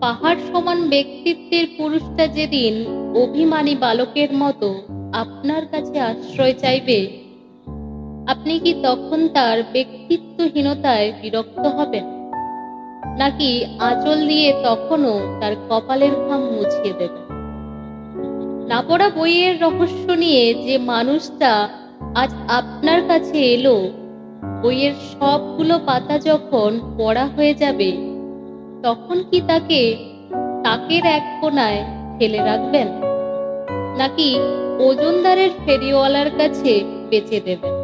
পাহাড় সমান ব্যক্তিত্বের পুরুষটা যেদিন অভিমানী বালকের মতো আপনার কাছে আশ্রয় চাইবে, আপনি কি তখন তার ব্যক্তিত্বহীনতায় বিরক্ত হবেন? নাকি আঁচল দিয়ে তখনও তার কপালের ঘাম মুছিয়ে দেবেন? না পড়া বইয়ের রহস্য নিয়ে যে মানুষটা আজ আপনার কাছে এলো, বইয়ের সবগুলো পাতা যখন পড়া হয়ে যাবে তখন কি তাকে তাকের এক কোনায় ফেলে রাখবেন? নাকি ওজনদারের ফেরিওয়ালার কাছে বেচে দেবেন?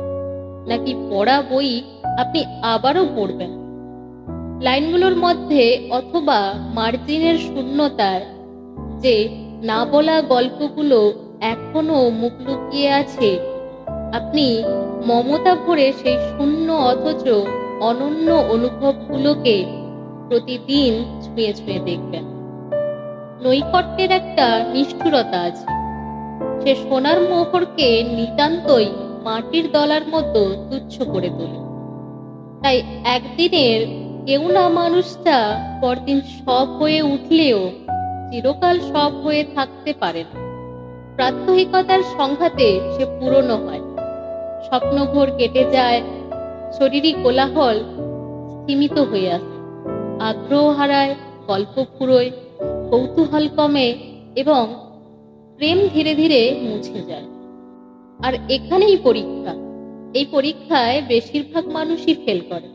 নাকি পড়া বই আপনি আবারও পড়বেন? লাইনগুলোর মধ্যে অথবা মার্জিনের শূন্যতায় যে না বলা গল্পগুলো এখনও মুখ লুকিয়ে আছে, আপনি মমতা ভরে সেই শূন্য অথচ অনন্য অনুভবগুলোকে প্রতিদিন ছুঁয়ে ছুঁয়ে দেখবেন। নৈকট্যের একটা নিষ্ঠুরতা আছে। সে সোনার মোহরকে নিতান্তই মাটির দলার মতো তুচ্ছ করে তোলে। তাই একদিনের কেউ না মানুষটা পরদিন সব হয়ে উঠলেও চিরকাল সব হয়ে থাকতে পারে না। প্রাত্যহিকতার সংঘাতে সে পুরনো হয়। স্বপ্নঘোর কেটে যায় শরীরী কোলাহল স্থিমিত হয়ে আসে। আগ্রহ হারায় গল্প ফুরোয় কৌতূহল কমে এবং প্রেম ধীরে ধীরে মুছে যায়। আর এখানেই পরীক্ষা। এই পরীক্ষায় বেশিরভাগ মানুষই ফেল করে।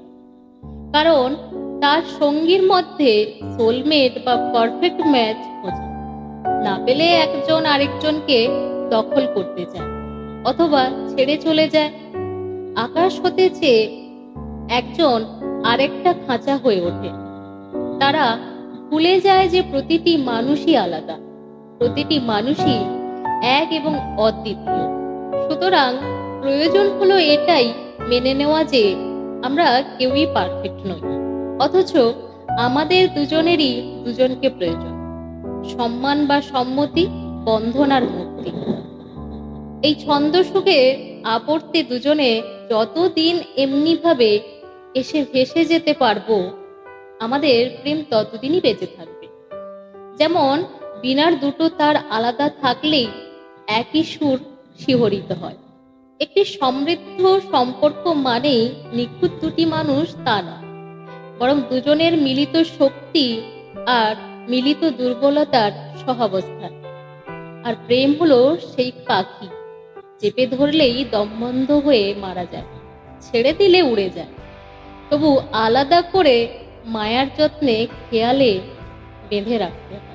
কারণ তার সঙ্গীর মধ্যে সোলমেট বা পারফেক্ট ম্যাচ খোঁজে। না পেলে একজন আরেকজনকে দখল করতে চায় অথবা ছেড়ে চলে যায়। আকাশ হতে চেয়ে একজন আরেকটা খাঁচা হয়ে ওঠে। তারা ভুলে যায় যে প্রতিটি মানুষই আলাদা, প্রতিটি মানুষই এক এবং অদ্বিতীয়। সুতরাং প্রয়োজন হলো এটাই মেনে নেওয়া যে আমরা কেউই পারফেক্ট নই, অথচ আমাদের দুজনেরই দুজনকে প্রয়োজন, সম্মান বা সম্মতি, বন্ধন আর মুক্তি। এই ছন্দ সুখে আবর্তে দুজনে যতদিন এমনিভাবে এসে ভেসে যেতে পারব আমাদের প্রেম ততদিনই বেঁচে থাকবে। যেমন, বিনার দুটো তার আলাদা থাকলেই একই সুর শিহরিত হয়। একটি সমৃদ্ধ সম্পর্ক মানেই নিখুঁত দুটি মানুষ তা না বরং দুজনের মিলিত শক্তি আর মিলিত দুর্বলতার সহাবস্থান। আর প্রেম হলো সেই পাখি, চেপে ধরলেই দমবন্ধ হয়ে মারা যায়, ছেড়ে দিলে উড়ে যায়। তবু আলাদা করে মায়ার যত্নে খেয়ালে বেঁধে রাখতে হয়।